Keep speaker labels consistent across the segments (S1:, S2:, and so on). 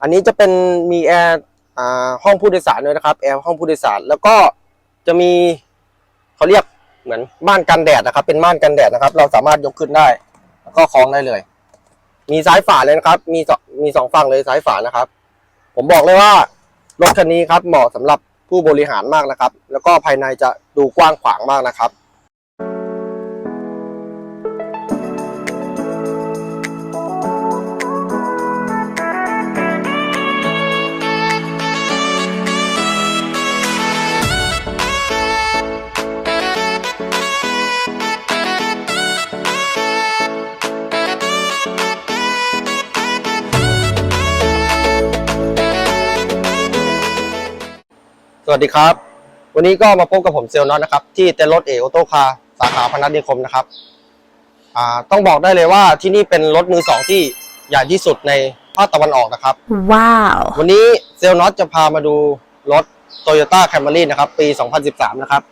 S1: อันนี้จะเป็นมีแอร์ห้องผู้โดยสารด้วยนะครับแอร์ห้องผู้โดยสารแล้วก็จะมีเขาเรียกเหมือนม่านกันแดดนะครับ เป็นม่านกันแดดนะครับ เราสามารถยกขึ้นได้ แล้วก็คล้องได้เลย มีซ้ายฝาเลยนะครับ มีสองมีสองฝั่งเลยซ้ายฝานะครับ ผมบอกเลยว่ารถคันนี้ครับเหมาะสำหรับผู้บริหารมากนะครับ แล้วก็ภายในจะดูกว้างขวางมากนะครับ สวัสดีครับ วันนี้ก็มาพบกับผมเซลล์น็อตนะครับ ที่เต็นท์รถเอออโต้คาร์สาขาพนัสนิคมนะครับอ่าต้องบอกได้เลยว่าที่นี่เป็นรถมือสองที่ใหญ่ที่สุดในภาคตะวันออกนะครับ
S2: Wow.
S1: วันนี้เซลล์น็อตจะพามาดูรถ Toyota Camry นะครับ ปี 2013 นะครับ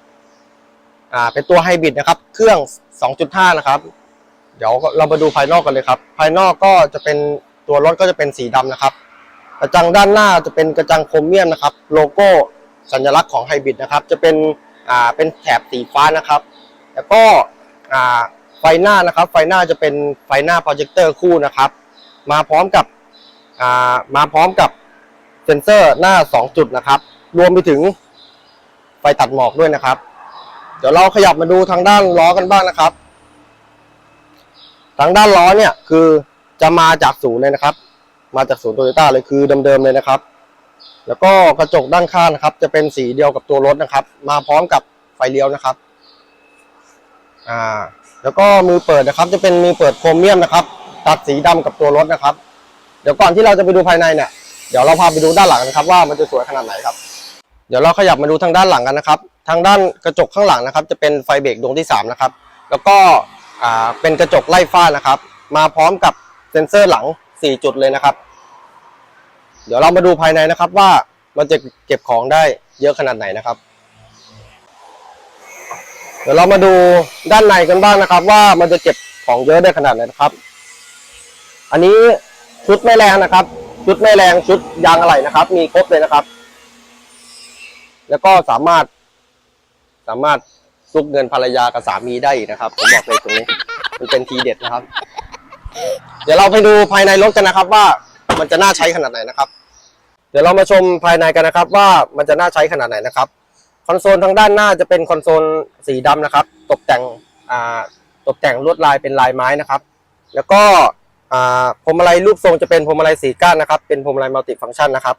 S1: อ่าเป็นตัวไฮบริดนะครับ เครื่อง 2.5 นะครับ เดี๋ยวเรามาดูภายนอกกันเลยครับ ภายนอกก็จะเป็นตัวรถก็จะเป็นสีดำนะครับ กระจังด้านหน้าจะเป็นกระจังโครเมียมนะครับ โลโก้ สัญลักษณ์ของไฮบริดนะครับ จะเป็นอ่าเป็นแถบสีฟ้านะครับ แล้วก็อ่าไฟหน้านะครับ ไฟหน้าจะเป็นไฟหน้าโปรเจคเตอร์คู่นะครับ มาพร้อมกับอ่ามาพร้อมกับเซนเซอร์หน้า 2 จุดนะครับ รวมไปถึงไฟตัดหมอกด้วยนะครับ เดี๋ยวเราขยับมาดูทางด้านล้อกันบ้างนะครับ ทางด้านล้อเนี่ยคือจะมาจากศูนย์เลยนะครับ มาจากศูนย์โตโยต้าเลยคือเดิมๆเลยนะครับ แล้วก็กระจกด้านข้างนะครับ จะเป็นสีเดียวกับตัวรถนะครับ มาพร้อมกับไฟเลี้ยวนะครับอ่าแล้วก็มือเปิดนะครับ จะเป็นมือเปิดโครเมียมนะครับ ตัดสีดำกับตัวรถนะครับ เดี๋ยวก่อนที่เราจะไปดูภายในเนี่ยเดี๋ยวเราพาไปดูด้านหลังนะครับ ว่ามันจะสวยขนาดไหนครับ เดี๋ยวเราขยับมาดูทางด้านหลังกันนะครับ ทางด้านกระจกข้างหลังนะครับ จะเป็นไฟเบรกดวงที่สามนะครับแล้วก็อ่าเป็นกระจกไล่ฟ้านะครับ มาพร้อมกับเซ็นเซอร์หลังสี่จุดเลยนะครับ เดี๋ยวเรามาดูภายในนะครับว่ามันจะเก็บของได้เยอะขนาดไหนนะครับ เดี๋ยวเรามาดูด้านในกันบ้างนะครับ ว่ามันจะเก็บของเยอะได้ขนาดไหนนะครับ อันนี้ชุดไม่แรงนะครับ ชุดไม่แรงชุดยางอะไหล่นะครับ มีครบเลยนะครับ แล้วก็สามารถสามารถซุกเงินภรรยากับสามีได้อีกนะครับผมบอกเลยตรงนี้มันเป็นทีเด็ดนะครับ เดี๋ยวเราไปดูภายในรถกันนะครับว่ามันจะน่าใช้ขนาดไหนนะครับ ดี๋ยวเรามาชมภายในกันนะครับ ว่ามันจะน่าใช้ขนาดไหนนะครับคอนโซลทางด้านหน้าจะเป็นคอนโซลสีดำนะครับ ตกแต่งตกแต่งลวดลายเป็นลายไม้นะครับ แล้วก็พวงมาลัยรูปทรงจะเป็นพวงมาลัยสีก้านนะครับ เป็นพวงมลัยมัลติฟังก์ชันนะครับ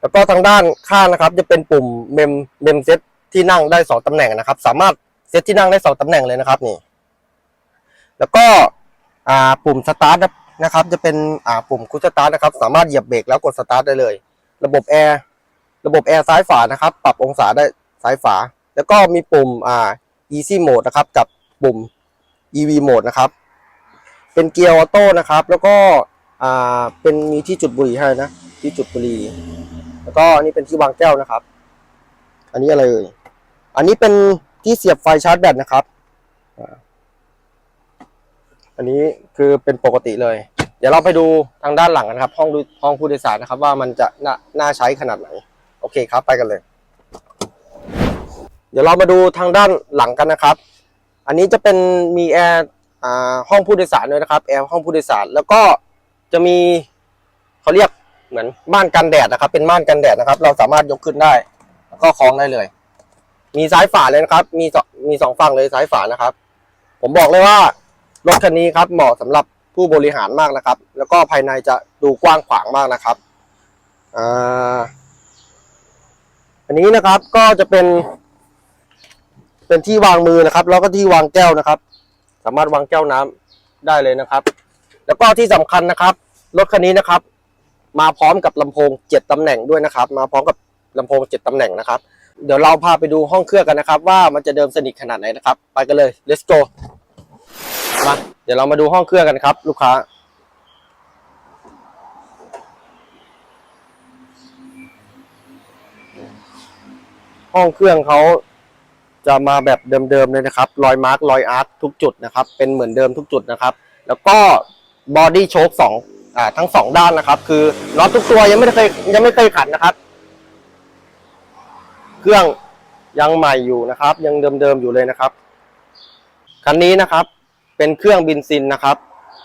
S1: แล้วก็ทางด้านข้างนะครับ จะเป็นปุ่มเมมเมมเซตที่นั่งได้สองตำแหน่งนะครับ สามารถเซตที่นั่งได้สองตำแหน่งเลยนะครับนี่ แล้วก็ปุ่มสตาร์ทนะครับ จะเป็นปุ่มคุชสตาร์ทนะครับ สามารถเหยียบเบรกแล้วกดสตาร์ทได้เลย ระบบแอร์ระบบแอร์ซ้ายฝานะครับ ปรับองศาได้ซ้ายฝา แล้วก็มีปุ่มอ่า easy mode นะครับ กับปุ่ม EV mode นะครับ เป็นเกียร์ออโต้นะครับ แล้วก็อ่าเป็นมีที่จุดบุหรี่ให้นะ ที่จุดบุหรี่แล้วก็อันนี้เป็นที่วางแก้วนะครับ อันนี้อะไรเอ่ยอันนี้เป็นที่เสียบไฟชาร์จแบตนะครับ อันนี้คือเป็นปกติเลย เดี๋ยวเราไปดูทางด้านหลังกันครับห้องห้องผู้โดยสารนะครับ ว่ามันจะน่านาใช้ขนาดไหน โอเคครับไปกันเลย เดี๋ยวเรามาดูทางด้านหลังกันนะครับ อันนี้จะเป็นมีแอร์ห้องผู้โดยสารด้วยนะครับแอร์ห้องผู้โดยสารแล้วก็จะมีเขาเรียกเหมือนม่านกันแดดนะครับ เป็นม่านกันแดดนะครับ เราสามารถยกขึ้นได้ แล้วก็คล้องได้เลย มีซ้ายฝาเลยนะครับ มีสองมีสองฝั่งเลยซ้ายฝานะครับ ผมบอกเลยว่ารถคันนี้ครับเหมาะสำหรับ ผู้บริหารมากนะครับ แล้วก็ภายในจะดูกว้างขวางมากนะครับอ่าอันนี้นะครับก็จะเป็น เป็นที่วางมือนะครับ แล้วก็ที่วางแก้วนะครับ สามารถวางแก้วน้ำได้เลยนะครับ แล้วก็ที่สำคัญนะครับรถคันนี้นะครับ มาพร้อมกับลำโพงเจ็ดตำแหน่งด้วยนะครับ มาพร้อมกับลำโพงเจ็ดตำแหน่งนะครับเดี๋ยวเราพาไปดูห้องเครื่องกันนะครับ ว่ามันจะเดิมสนิทขนาดไหนนะครับ ไปกันเลย let's go มาเดี๋ยวเรามาดูห้องเครื่องกันครับ ลูกค้า ห้องเครื่องเขาจะมาแบบเดิมๆเลยนะครับ รอยมาร์กรอยอาร์ตทุกจุดนะครับ เป็นเหมือนเดิมทุกจุดนะครับ แล้วก็บอดี้โชคสองอ่าทั้งสองด้านนะครับ คือน็อตทุกตัวยังไม่เคยยังไม่เคยขันนะครับ เครื่องยังใหม่อยู่นะครับ ยังเดิมๆอยู่เลยนะครับ คันนี้นะครับ เป็นเครื่องบินซินนะครับ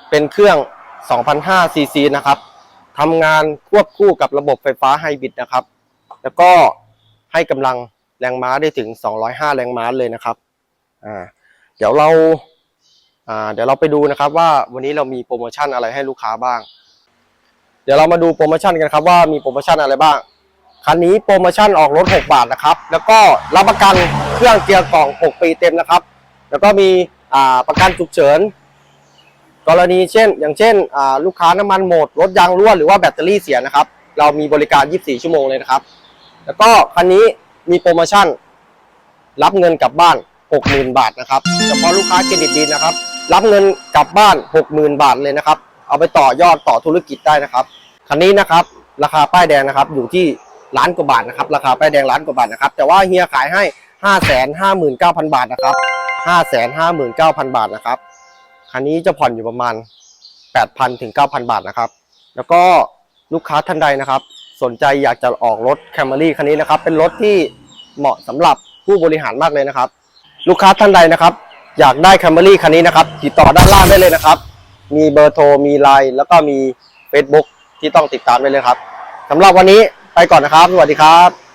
S1: เป็นเครื่อง 2,500ซีซีนะครับทำงานควบคู่กับระบบไฟฟ้าไฮบริดนะครับ แล้วก็ให้กำลังแรงม้าได้ถึง 205 แรงม้าเลยนะครับอ่าเดี๋ยวเราอ่าเดี๋ยวเราไปดูนะครับว่าวันนี้เรามีโปรโมชั่นอะไรให้ลูกค้าบ้าง เดี๋ยวเรามาดูโปรโมชั่นกันครับว่ามีโปรโมชั่นอะไรบ้างคันนี้โปรโมชั่นออกรถ 6 บาทนะครับ แล้วก็รับประกันเครื่องเกียร์กล่อง 6 ปีเต็มนะครับ แล้วก็มี ประกันฉุกเฉิน กรณีเช่น อย่างเช่นลูกค้าน้ำมันหมด รถยางรั่วหรือว่าแบตเตอรี่เสียนะครับ เรามีบริการ 24 ชั่วโมงเลยนะครับ แล้วก็คันนี้มีโปรโมชั่น รับเงินกลับบ้าน 60,000 บาทนะครับเฉพาะลูกค้าเครดิตดีนะครับ รับเงินกลับบ้าน 60,000 บาทเลยนะครับ เอาไปต่อยอดต่อธุรกิจได้นะครับคันนี้นะครับราคาป้ายแดงนะครับอยู่ที่ล้านกว่าบาทนะครับราคาป้ายแดงล้านกว่าบาทนะครับแต่ว่าเฮียขายให้ 559,000 บาทนะครับ 559,000บาทนะครับคันนี้จะผ่อนอยู่ประมาณ8,000ถึง9,000บาทนะครับ แล้วก็ลูกค้าท่านใดนะครับ สนใจอยากจะออกรถ Camry คันนี้นะครับ เป็นรถที่เหมาะสำหรับผู้บริหารมากเลยนะครับ ลูกค้าท่านใดนะครับ อยากได้ Camry คันนี้นะครับ ติดต่อด้านล่างได้เลยนะครับ มีเบอร์โทรมีไลน์แล้วก็มี Facebook ที่ต้องติดตามได้เลยครับสำหรับวันนี้ไปก่อนนะครับ สวัสดีครับ